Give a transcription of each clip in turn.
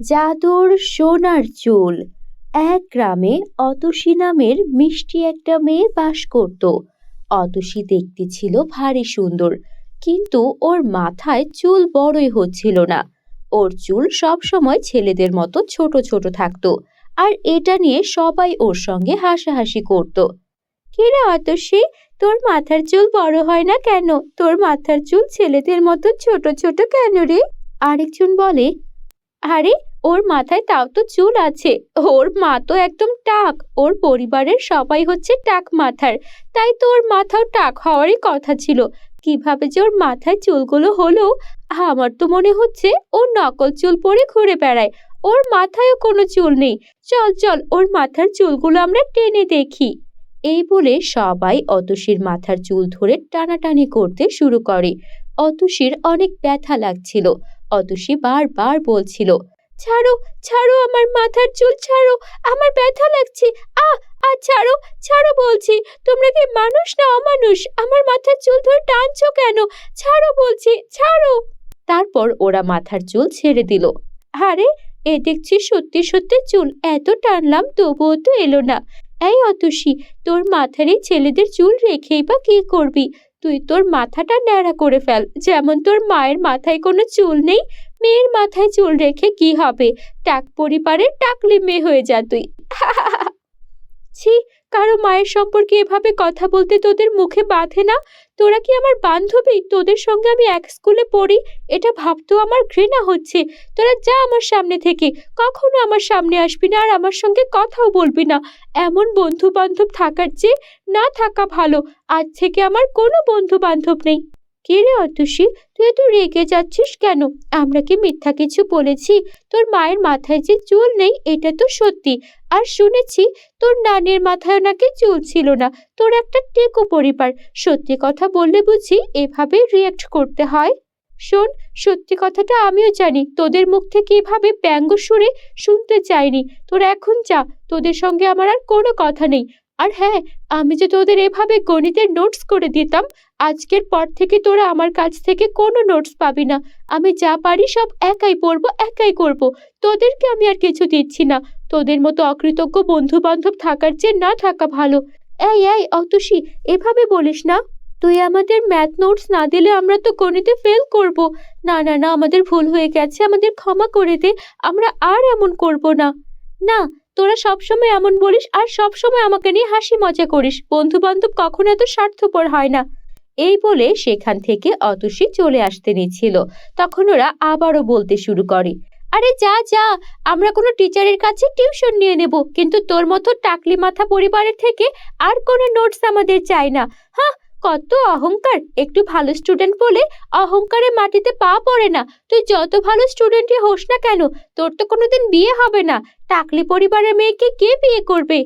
জাদুর সোনার চুল। এক গ্রামে অতসী নামের মিষ্টি একটা মেয়ে বাস করত। অতসী দেখতে ছিল ভারী সুন্দর, কিন্তু ওর মাথায় চুল বড়ই হচ্ছিল না। ওর চুল সব সময় ছেলেদের মতো ছোট ছোট থাকতো আর এটা নিয়ে সবাই ওর সঙ্গে হাসাহাসি করত। কিরে অতসী, তোর মাথার চুল বড় হয় না কেন? তোর মাথার চুল ছেলেদের মতো ছোট ছোট কেন রে? আরেকজন বলে, আরে ওর মাথায় তাও তো চুল আছে। ওর মা তো একদম টাক। ওর পরিবারের সবাই হচ্ছে টাক মাথার। তাই তো ওর মাথাও টাক হওয়ারই কথা ছিল। কীভাবে যে ওর মাথায় চুলগুলো হলো, আমার তো মনে হচ্ছে ও নকল চুল পরে ঘুরে বেড়ায়। ওর মাথায়ও কোনো চুল নেই। চল চল, ওর মাথার চুলগুলো আমরা টেনে দেখি। এই বলে সবাই অতসীর মাথার চুল ধরে টানাটানি করতে শুরু করে। অতসীর অনেক ব্যথা লাগছিল। অতসী বারবার বলছিল ছাড়ো ছাড়ো আমার মাথার চুল, ছাড়ো। আমার ব্যথা লাগছে। আ আ ছাড়ো ছাড়ো বলছি। তোমরা কি মানুষ না অমানুষ? আমার মাথার চুল ধরে টানছো কেন? ছাড়ো বলছি, ছাড়ো। তারপর ওরা মাথার চুল ছেড়ে দিল। আরে, এ দেখছি সত্যি সত্যি চুল। এত টানলাম, তবুও তো এলো না। এই অতসী, তোর মাথার এই ছেলেদের চুল রেখেই বা কি করবি? তুই তোর মাথাটা ন্যাড়া করে ফেল। যেমন তোর মায়ের মাথায় কোনো চুল নেই মেয়ের মাথায় চুল রেখে কি হবে? টাক পরিবারে টাকলি মেয়ে হয়ে যা তুই। ছি, কারও মায়ের সম্পর্কে এভাবে কথা বলতে তোদের মুখে বাঁধে না? তোরা কি আমার বান্ধবী? তোদের সঙ্গে আমি এক স্কুলে পড়ি? এটা ভাবতেও আমার ঘৃণা হচ্ছে। তোরা যা আমার সামনে থেকে, কখনো আমার সামনে আসবি না আর আমার সঙ্গে কথাও বলবি না। এমন বন্ধু বান্ধব থাকার চেয়ে না থাকা ভালো। আজ থেকে আমার কোনো বন্ধু বান্ধব নেই। কে রে অতসী তুই এত রেগে যাচ্ছিস কেন? আমরা কি মিথ্যা কিছু বলেছি? তোর মায়ের মাথায় যে চুল নেই, এটা তো সত্যি। আর শুনেছি, তোর নানির মাথায় নাকি চুল ছিল না। তোর একটা টেকো পরিবার। সত্যি কথা বললে বুঝি এভাবে রিয়াক্ট করতে হয়? শোন, সত্যি কথাটা আমিও জানি। তোদের মুখ থেকে এভাবে ব্যঙ্গ সুরে শুনতে চাইনি। তোর এখন যা। তোদের সঙ্গে আমার আর কোনো কথা নেই। আর হ্যাঁ আমি যে তোদের এভাবে গণিতের নোটস করে দিতাম আজকের পর থেকে তোরা আমার কাছ থেকে কোনো নোটস পাবি না। আমি যা পারি সব একাই পড়ব, একাই করব। তোদেরকে আমি আর কিছু দিচ্ছি না। তোদের মতো অকৃতজ্ঞ বন্ধু বান্ধব থাকার চেয়ে না থাকা ভালো। এই এই, অতসী, এভাবে বলিস না। তুই আমাদের ম্যাথ নোটস না দিলে আমরা তো গণিতে ফেল করব। না না না, আমাদের ভুল হয়ে গেছে, আমাদের ক্ষমা করে দে। আমরা আর এমন করব না। না, তোরা সবসময় এমন বলিস আর সবসময় আমাকে নিয়ে হাসি মজা করিস। বন্ধু বান্ধব কখনো এত স্বার্থপর হয় না। এই বলে সেখান থেকে অতসী চলে আসতে নিচ্ছিল। তখন ওরা আবারও বলতে শুরু করে, আরে যা যা, আমরা কোনো টিচারের কাছে টিউশন নিয়ে নেব, কিন্তু তোর মতো টাকলি মাথা পরিবারের থেকে আর কোনো নোটস আমাদের চাই না। হ্যাঁ কত অহংকার! একটু ভালো স্টুডেন্ট বলে অহংকারে মাটিতে পা পড়ে না। তুই যত ভালো স্টুডেন্টই হোস না কেন, তোর তো কোনোদিন বিয়ে হবে না। টাকলি পরিবারের মেয়েকে কে বিয়ে করবে?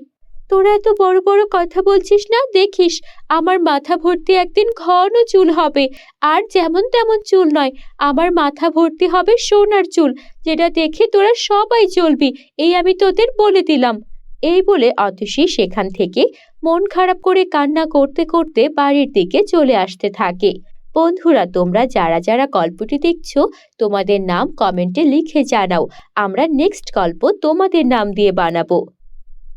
তোরা এত বড় বড় কথা বলছিস না? দেখিস, আমার মাথা ভর্তি একদিন ঘন চুল হবে। আর যেমন তেমন চুল নয়, আমার মাথা ভর্তি হবে সোনার চুল, যেটা দেখে তোরা সবাই চলবি এই আমি তোদের বলে দিলাম। এই বলে অতসী সেখান থেকে মন খারাপ করে কান্না করতে করতে বাড়ির দিকে চলে আসতে থাকে। বন্ধুরা, তোমরা যারা যারা গল্পটি দেখছ, তোমাদের নাম কমেন্টে লিখে জানাও। আমরা নেক্সট গল্প তোমাদের নাম দিয়ে বানাবো।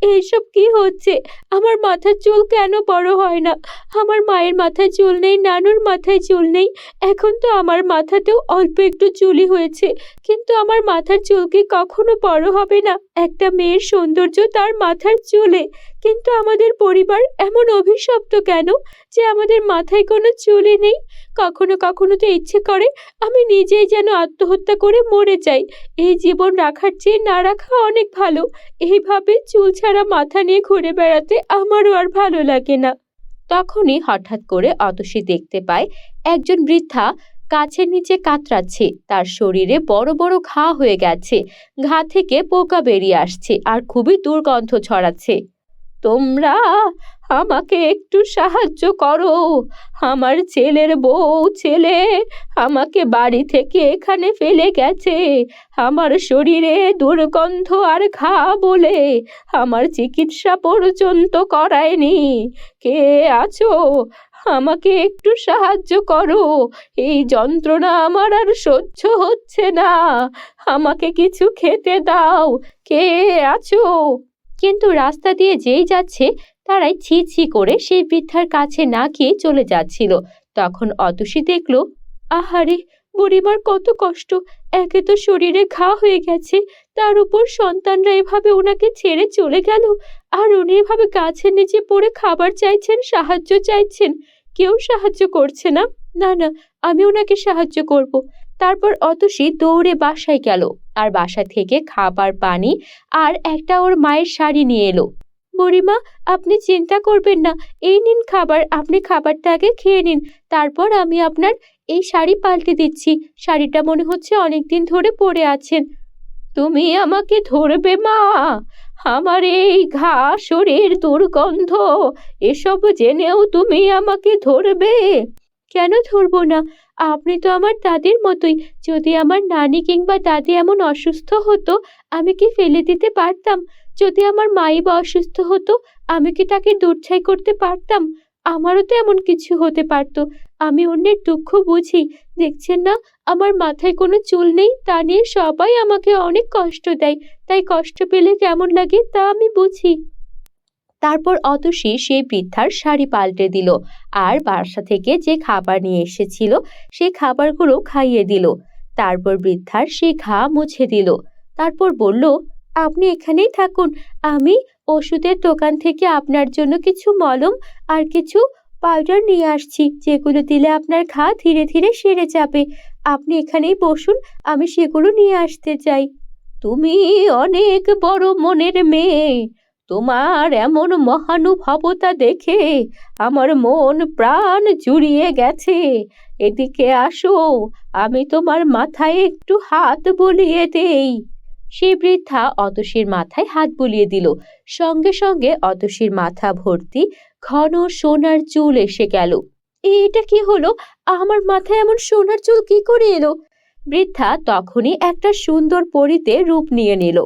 এইসব কি হচ্ছে? আমার মাথার চুল কেন বড় হয় না? আমার মায়ের মাথায় চুল নেই, নানুর মাথায় চুল নেই। এখন তো আমার মাথাতেও অল্প একটু চুলি হয়েছে। কিন্তু আমার মাথার চুল কি কখনো বড় হবে না? একটা মেয়ের সৌন্দর্য তার মাথার চুলে। কিন্তু আমাদের পরিবার এমন অভিশপ্ত কেন যে আমাদের মাথায় কোনো চুলই নেই? কখনো কখনো তো ইচ্ছে করে আমি নিজেই যেন আত্মহত্যা করে মরে যাই। এই জীবন রাখার চেয়ে না রাখা অনেক ভালো। এইভাবে চুল ছাড়া মাথা নিয়ে ঘুরে বেড়াতে আমারও আর ভালো লাগে না। তখনই হঠাৎ করে অতসী দেখতে পায় একজন বৃদ্ধা গাছের নিচে কাতরাচ্ছে, তার শরীরে বড় বড় ঘা হয়ে গেছে, ঘা থেকে পোকা বেরিয়ে আসছে আর খুবই দুর্গন্ধ ছড়াচ্ছে। তোমরা আমাকে একটু সাহায্য করো। আমার ছেলের বউ, ছেলে আমাকে বাড়ি থেকে এখানে ফেলে গেছে। আমার শরীরে দুর্গন্ধ আর ঘা বলে আমার চিকিৎসা পর্যন্ত করায়নি। কে আছো? আমাকে একটু সাহায্য করো। এই যন্ত্রণা আমার আর সহ্য হচ্ছে না। আমাকে কিছু খেতে দাও। কে আছো? কিন্তু রাস্তা দিয়ে যেই যাচ্ছে, তারাই ছি ছি করে সেই বৃদ্ধার কাছে না গিয়ে চলে যাচ্ছিল। তখন অতসী দেখল, আহারে, বুড়িমার কত কষ্ট! একে তো শরীরে ঘা হয়ে গেছে। তার উপর সন্তানরা এভাবে ওনাকে ছেড়ে চলে গেল। আর উনি এভাবে গাছের নিচে পড়ে খাবার চাইছেন, সাহায্য চাইছেন। কেউ সাহায্য করছে না। না না, আমি ওনাকে সাহায্য করব। তারপর অতসী দৌড়ে বাসায় গেল। আর বাসা থেকে খাবার, পানি আর একটা ওর মায়ের শাড়ি নিয়ে এলো। বুড়িমা, আপনি চিন্তা করবেন না। এই নিন খাবার, আপনি খাবারটা আগে খেয়ে নিন। তারপর আমি আপনার এই শাড়ি পাল্টে দিচ্ছি। শাড়িটা মনে হচ্ছে অনেকদিন ধরে পরে আছেন। তুমি আমাকে ধরবে মা! আমার এই ঘা শরীর দুর্গন্ধ, এসব জেনেও তুমি আমাকে ধরবে? কেন ধরবো না? আপনি তো আমার দাদির মতোই। যদি আমার নানি কিংবা দাদি এমন অসুস্থ হতো, আমি কি ফেলে দিতে পারতাম? যদি আমার মাই বা অসুস্থ হতো, আমি কি তাকে দূরছাই করতে পারতাম? আমারও তো এমন কিছু হতে পারতো। আমি অন্যের দুঃখ বুঝি। দেখছেন না, আমার মাথায় কোনো চুল নেই, তা নিয়ে সবাই আমাকে অনেক কষ্ট দেয়। তাই কষ্ট পেলে কেমন লাগে তা আমি বুঝি। তারপর অতসী সেই বৃদ্ধার শাড়ি পাল্টে দিল আর বাসা থেকে যে খাবার নিয়ে এসেছিল সেই খাবারগুলো খাইয়ে দিল। তারপর বৃদ্ধার সেই ঘা মুছে দিল। তারপর বলল, আপনি এখানেই থাকুন, আমি ওষুধের দোকান থেকে আপনার জন্য কিছু মলম আর কিছু পাউডার নিয়ে আসছি, যেগুলো দিলে আপনার ঘা ধীরে ধীরে সেরে যাবে। আপনি এখানেই বসুন, আমি সেগুলো নিয়ে আসতে চাই। তুমি অনেক বড় মনের মেয়ে। তোমার এমন মহানুভবতা দেখে আমার মন প্রাণ জুড়িয়ে গেছে। এদিকে আসো, আমি তোমার মাথায় একটু হাত বুলিয়ে দেই। সে বৃদ্ধা অতসীর মাথায় হাত বুলিয়ে দিল। সঙ্গে সঙ্গে অতসীর মাথা ভর্তি ঘন সোনার চুল এসে গেল। এটা কি হলো? আমার মাথায় এমন সোনার চুল কি করে এলো? বৃদ্ধা তখনই একটা সুন্দর পরীতে রূপ নিয়ে নিল।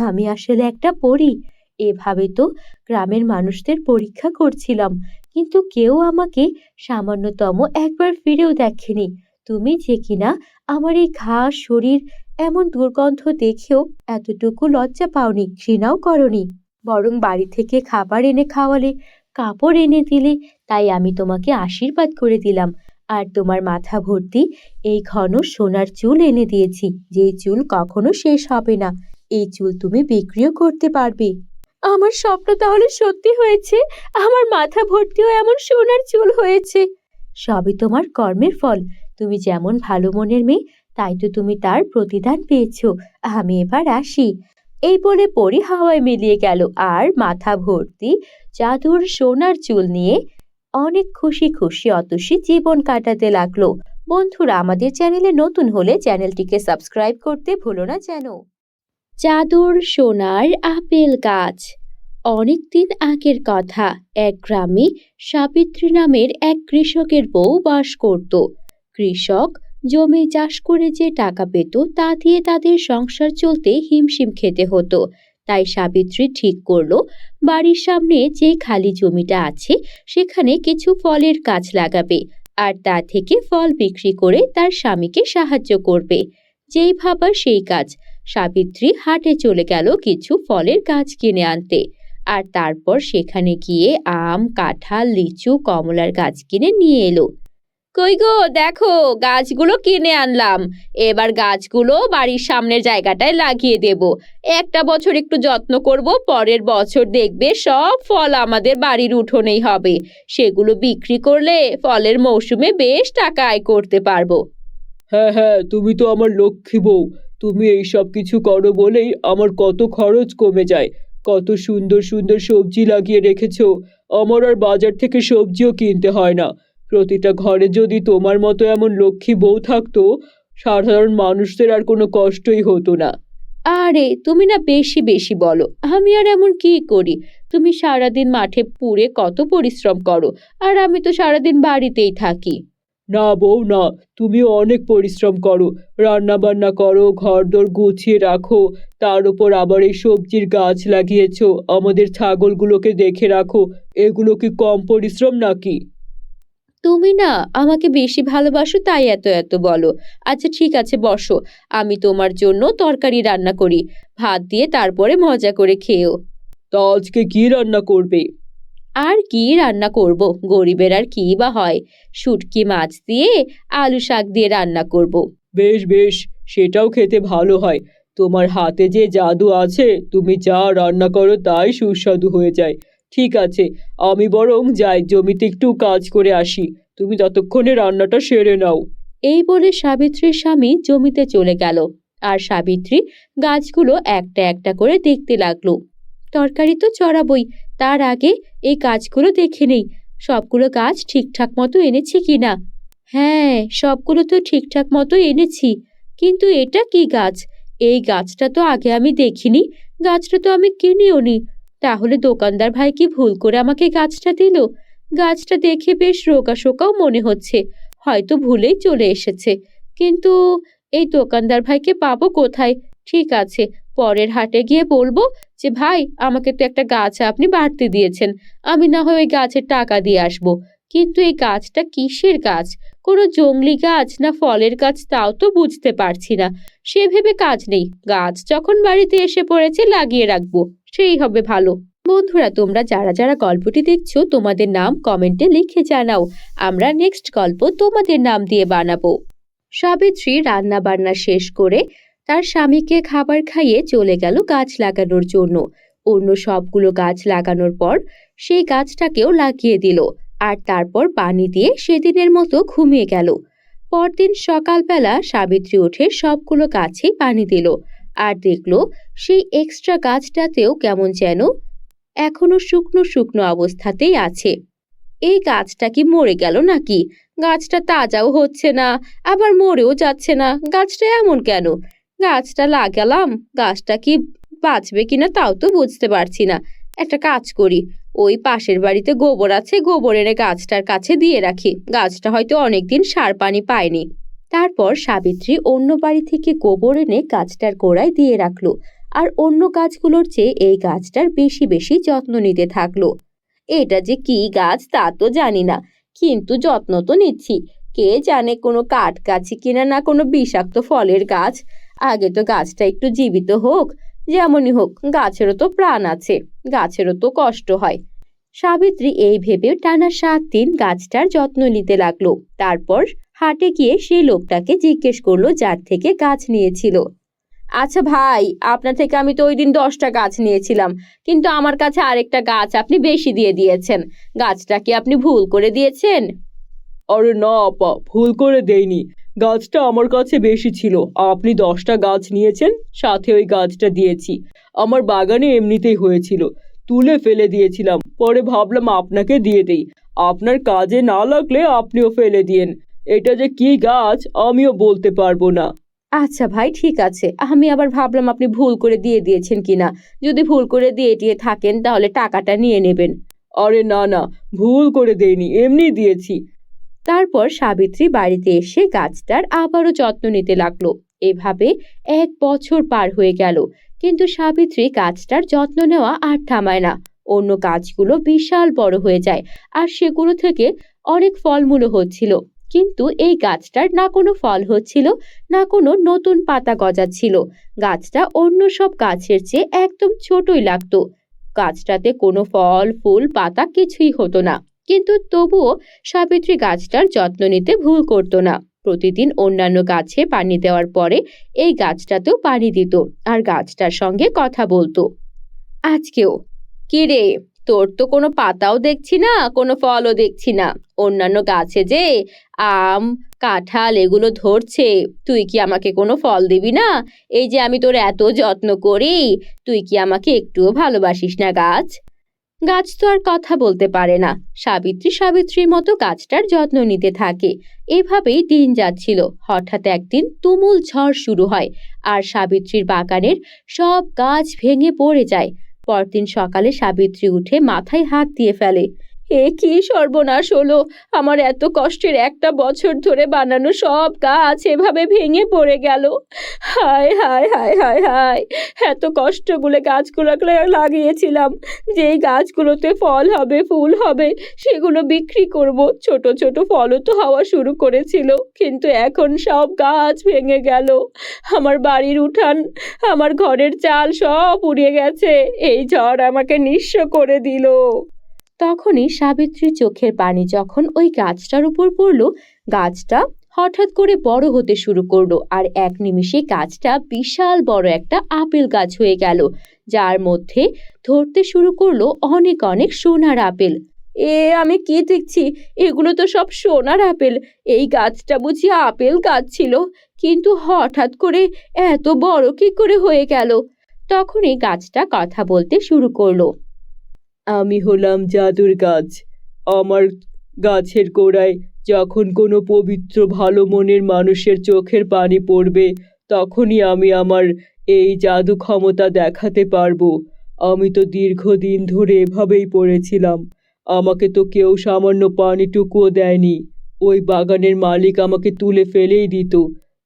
আমি আসলে একটা পরী। এভাবে তো গ্রামের মানুষদের পরীক্ষা করছিলাম, কিন্তু কেউ আমাকে সামান্যতম একবার ফিরেও দেখেনি। তুমি যে কিনা আমার এই ঘা, শরীর এমন দুর্গন্ধ দেখেও এতটুকু লজ্জা পাওনি, ঘৃণাও করনি। বরং বাড়ি থেকে খাবার এনে খাওয়ালে, কাপড় এনে দিলে, তাই আমি তোমাকে আশীর্বাদ করে দিলাম। আর তোমার মাথা ভর্তি। এই ঘন সোনার চুল এনে দিয়েছি। যে চুল কখনো শেষ হবে না। এই চুল তুমি বিক্রিও করতে পারবে। আমার স্বপ্ন তাহলে সত্যি হয়েছে। আমার মাথা ভর্তিও এমন সোনার চুল হয়েছে। সবই তোমার কর্মের ফল। তুমি যেমন ভালো মনের মেয়ে, তাই তো তুমি তার প্রতিদান পেয়েছ। আমি এবার আসি। এই বলে পরি হাওয়ায় মিলিয়ে গেল। আর মাথা ভর্তি জাদুর সোনার চুল নিয়ে অনেক খুশি খুশি অতসী জীবন কাটাতে লাগল। বন্ধুরা, আমাদের চ্যানেলে নতুন হলে চ্যানেলটিকে সাবস্ক্রাইব করতে ভুলো না যেন। চাদর সোনার আপেল গাছ। অনেকদিন আগের কথা, এক গ্রামে সাবিত্রী নামের এক কৃষকের বউ বাস করত। কৃষক জমি চাষ করে যে টাকা পেত, তা দিয়ে তাদের সংসার চলতে হিমশিম খেতে হতো। তাই সাবিত্রী ঠিক করল, বাড়ির সামনে যে খালি জমিটা আছে, সেখানে কিছু ফলের গাছ লাগাবে আর তা থেকে ফল বিক্রি করে তার স্বামীকে সাহায্য করবে। যেই ভাবা সেই কাজ। সাবিত্রী হাটে চলে গেল কিছু ফলের গাছ কিনে আনতে আর তারপর সেখানে গিয়ে আম, কাঁঠাল, লিচু, কমলার গাছ কিনে নিয়ে এলো। কই গো, দেখো, গাছগুলো কিনে আনলাম। এবার গাছগুলো বাড়ির সামনের জায়গাটায় লাগিয়ে দেব। একটা বছর একটু যত্ন করব, পরের বছর দেখবে সব ফল আমাদের বাড়ির উঠোনেই হবে। সেগুলো বিক্রি করলে ফলের মৌসুমে বেশ টাকা আয় করতে পারব। হ্যাঁ হ্যাঁ তুমি তো আমার লক্ষ্মী বউ। তুমি এই সব কিছু করো বলেই আমার কত খরচ কমে যায়। কত সুন্দর সুন্দর সবজি লাগিয়ে রেখেছো। আমার আর বাজার থেকে সবজিও কিনতে হয় না। প্রতিটা ঘরে যদি তোমার মতো এমন লক্ষ্মী বউ থাকতো সাধারণ মানুষদের আর কোনো কষ্টই হতো না। আরে তুমি না বেশি বেশি বলো। আমি আর এমন কি করি? তুমি সারাদিন মাঠে পুড়ে কত পরিশ্রম করো আর আমি তো সারাদিন বাড়িতেই থাকি। না বউ না। তুমি অনেক পরিশ্রম করো। রান্না বান্না করো ঘরদোর গুছিয়ে রাখো তার উপর আবার এই সবজির গাছ লাগিয়েছো। আমাদের ছাগলগুলোকে দেখে রাখো। এগুলো কি কম পরিশ্রম নাকি? তুমি না আমাকে বেশি ভালোবাসো তাই এত এত বলো। আচ্ছা ঠিক আছে বসো। আমি তোমার জন্য তরকারি রান্না করি। ভাত দিয়ে তারপরে মজা করে খেও তা আজকে কি রান্না করবে? আর কি রান্না করব? গরিবের আর কি বা হয়? শুটকি মাছ দিয়ে আলু শাক দিয়ে রান্না করব। বেশ বেশ সেটাও খেতে ভালো হয়। তোমার হাতে যে জাদু আছে তুমি যা রান্না করো তাই সুস্বাদু হয়ে যায়। ঠিক আছে, আমি বরং যাই, জমিতে একটু কাজ করে আসি। তুমি ততক্ষণে রান্নাটা সেরে নাও। এই বলে সাবিত্রীর স্বামী জমিতে চলে গেল। আর সাবিত্রী গাছগুলো একটা একটা করে দেখতে লাগল। তরকারি তো চড়াবই, তার আগে এই গাছগুলো দেখে নেই। সবগুলো গাছ ঠিকঠাক মতো এনেছি কি না? হ্যাঁ সবগুলো তো ঠিকঠাক মতো এনেছি। কিন্তু এটা কি গাছ? এই গাছটা তো আগে আমি দেখিনি, গাছটা তো আমি কিনিও নি তাহলে দোকানদার ভাই কি ভুল করে আমাকে গাছটা দিল? গাছটা দেখে বেশ রোগা শোকাও মনে হচ্ছে। হয়তো ভুলেই চলে এসেছে। কিন্তু এই দোকানদার ভাইকে পাবো কোথায়? ঠিক আছে, পরের হাটে গিয়ে বলব যে, ভাই, আমাকে তো একটা গাছ আপনি বাড়তে দিয়েছেন। আমি না হয় ওই গাছের টাকা দিয়ে আসব। কিন্তু এই গাছটা কিসের গাছ? কোনো জংলি গাছ না ফলের গাছ তাও তো বুঝতে পারছি না। সে ভেবে কাজ নেই। গাছ যখন বাড়িতে এসে পড়েছে লাগিয়ে রাখব। সেই হবে ভালো। বন্ধুরা, তোমরা যারা যারা গল্পটি দেখছ, তোমাদের নাম কমেন্টে লিখে জানাও। আমরা নেক্সট গল্প তোমাদের নাম দিয়ে বানাবো। সাবিত্রী রান্না বান্না শেষ করে তার স্বামীকে খাবার খাইয়ে চলে গেল গাছ লাগানোর জন্য। অন্য সবগুলো গাছ লাগানোর পর সেই গাছটাকেও লাগিয়ে দিল। আর তারপর পানি দিয়ে সেদিনের মতো ঘুমিয়ে গেল। পরদিন সকালবেলা সাবিত্রী উঠে সবগুলো গাছেই পানি দিল আর দেখল সেই এক্সট্রা গাছটাতেও কেমন যেন এখনও শুকনো শুকনো অবস্থাতেই আছে। এই গাছটা কি মরে গেল নাকি? গাছটা তাজাও হচ্ছে না, আবার মরেও যাচ্ছে না, গাছটা এমন কেন? গাছটা লাগালাম, গাছটা কি বাঁচবে কিনা তাও তো বুঝতে পারছি না। একটা কাজ করি ওই পাশের বাড়িতে গোবর আছে গোবর এনে গাছটার কাছে দিয়ে রাখি। গাছটা হয়তো অনেকদিন সার পানি পায়নি। তারপর সাবিত্রী অন্য বাড়ি থেকে গোবর এনে গাছটার গোড়ায় দিয়ে রাখল আর অন্য গাছগুলোর চেয়ে এই গাছটার বেশি বেশি যত্ন নিতে থাকল। এটা যে কি গাছ তা তো জানি না, কিন্তু যত্ন তো নিচ্ছি। কে জানে কোনো কাঠ গাছি কিনা না কোনো বিষাক্ত ফলের গাছ। আগে তো গাছটা একটু জীবিত হোক যেমনই হোক, গাছেরও তো প্রাণ আছে, গাছেরও তো কষ্ট হয়। সাবিত্রী এই ভেবে টানা সাত দিন গাছটার যত্ন নিতে লাগল। তারপর হাটে গিয়ে সেই লোকটাকে জিজ্ঞেস করল যার থেকে গাছ নিয়েছিল। আচ্ছা ভাই, আপনার থেকে আমি তো ওই দিন দশটা গাছ নিয়েছিলাম, কিন্তু আমার কাছে আরেকটা গাছ আপনি বেশি দিয়ে দিয়েছেন। গাছটা কি আপনি ভুল করে দিয়েছেন? আরে না আপা, ভুল করে দেইনি। গাছটা আমার কাছে বেশি ছিল। আপনি দশটা গাছ নিয়েছেন সাথে ওই গাছটা দিয়েছি। আমার বাগানে এমনিতেই হয়েছিল। তুলে ফেলে দিয়েছিলাম। পরে ভাবলাম আপনাকে দিয়ে দেই। আপনার কাজে না লাগলে আপনিও ফেলে দিয়েন। এটা যে কি গাছ আমিও বলতে পারব না। আচ্ছা ভাই ঠিক আছে। আমি আবার ভাবলাম আপনি ভুল করে দিয়ে দিয়েছেন কিনা। যদি ভুল করে দিয়ে দিয়ে থাকেন তাহলে টাকাটা নিয়ে নেবেন। আরে না না ভুল করে দেইনি। এমনি দিয়েছি। তারপর সাবিত্রী বাড়িতে এসে গাছটার আবারও যত্ন নিতে লাগল। এভাবে এক বছর পার হয়ে গেল, কিন্তু সাবিত্রী গাছটার যত্ন নেওয়া আর থামায় না। অন্য গাছগুলো বিশাল বড় হয়ে যায় আর সেগুলো থেকে অনেক ফলমূলও হচ্ছিল। কিন্তু এই গাছটার না কোনো ফল হচ্ছিল, না কোনো নতুন পাতা গজাচ্ছিল। গাছটা অন্য সব গাছের চেয়ে একদম ছোটই লাগতো। গাছটাতে কোনো ফল, ফুল, পাতা কিছুই হতো না। কিন্তু তবুও সাবিত্রী গাছটার যত্ন নিতে ভুল করতো না। প্রতিদিন অন্যান্য গাছে পানি দেওয়ার পরে এই গাছটাতেও পানি দিত আর গাছটার সঙ্গে কথা বলতো। আজকেও, কি রে, তোর তো কোনো পাতাও দেখছি না, কোনো ফলও দেখছি না। অন্যান্য গাছে যে আম, কাঁঠাল এগুলো ধরছে, তুই কি আমাকে কোনো ফল দিবি না? এই যে আমি তোর এত যত্ন করি, তুই কি আমাকে একটুও ভালোবাসিস না গাছ? গাছ তো আর কথা বলতে পারে না। সাবিত্রী সাবিত্রীর মতো গাছটার যত্ন নিতে থাকে। এভাবেই দিন যাচ্ছিল। হঠাৎ একদিন তুমুল ঝড় শুরু হয় আর সাবিত্রীর বাগানের সব গাছ ভেঙে পড়ে যায়। পরদিন সকালে সাবিত্রী উঠে মাথায় হাত দিয়ে ফেলে। এ কি সর্বনাশ হলো? আমার এত কষ্টের একটা বছর ধরে বানানো সব গাছ এভাবে ভেঙে পড়ে গেল। হায় হায় হায় হায় হায়। এত কষ্ট করে গাছগুলো লাগিয়েছিলাম। যেই গাছগুলোতে ফল হবে, ফুল হবে, সেগুলো বিক্রি করব। ছোট ছোট ফলও তো হওয়া শুরু করেছিল, কিন্তু এখন সব গাছ ভেঙে গেল। আমার বাড়ির উঠান, আমার ঘরের চাল সব উড়িয়ে গেছে। এই ঝড় আমাকে নিঃস্ব করে দিল। তখনই সাবিত্রীর চোখের পানি যখন ওই গাছটার উপর পড়ল, গাছটা হঠাৎ করে বড় হতে শুরু করল আর এক নিমিষে গাছটা বিশাল বড় একটা আপেল গাছ হয়ে গেল, যার মধ্যে ধরতে শুরু করল অনেক অনেক সোনার আপেল। এ, আমি কি দেখছি? এগুলো তো সব সোনার আপেল। এই গাছটা বুঝি আপেল গাছ ছিল, কিন্তু হঠাৎ করে এত বড় কি করে হয়ে গেল? তখনই গাছটা কথা বলতে শুরু করল। আমি হলাম জাদুর গাছ। আমার গাছের গোড়ায় যখন কোনো পবিত্র, ভালো মনের মানুষের চোখের পানি পড়বে, তখনই আমি আমার এই জাদু ক্ষমতা দেখাতে পারব। আমি তো দীর্ঘদিন ধরে এভাবেই পড়েছিলাম। আমাকে তো কেউ সামান্য পানিটুকুও দেয়নি। ওই বাগানের মালিক আমাকে তুলে ফেলেই দিত।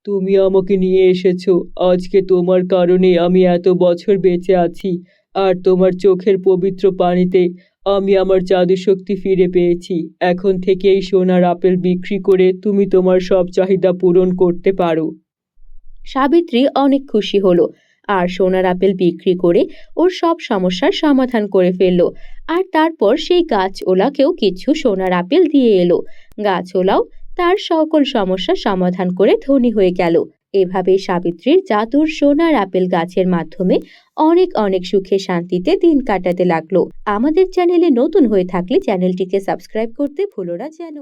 তুমি আমাকে নিয়ে এসেছ। আজকে তোমার কারণে আমি এত বছর বেঁচে আছি। আর তোমার চোখের পবিত্র পানিতে আমি আমার জাদু শক্তি ফিরে পেয়েছি। এখন থেকে এই সোনার আপেল বিক্রি করে তুমি তোমার সব চাহিদা পূরণ করতে পারো। সাবিত্রী অনেক খুশি হলো আর সোনার আপেল বিক্রি করে ওর সব সমস্যার সমাধান করে ফেলল। আর তারপর সেই গাছওলাকেও কিছু সোনার আপেল দিয়ে এলো। গাছওলাও তার সকল সমস্যার সমাধান করে ধনী হয়ে গেল। এভাবে সাবিত্রীর জাদুর সোনার আপেল গাছের মাধ্যমে অনেক অনেক সুখে শান্তিতে দিন কাটাতে লাগল। আমাদের চ্যানেলে নতুন হয়ে থাকলে চ্যানেলটিকে সাবস্ক্রাইব করতে ভুলো না যেন।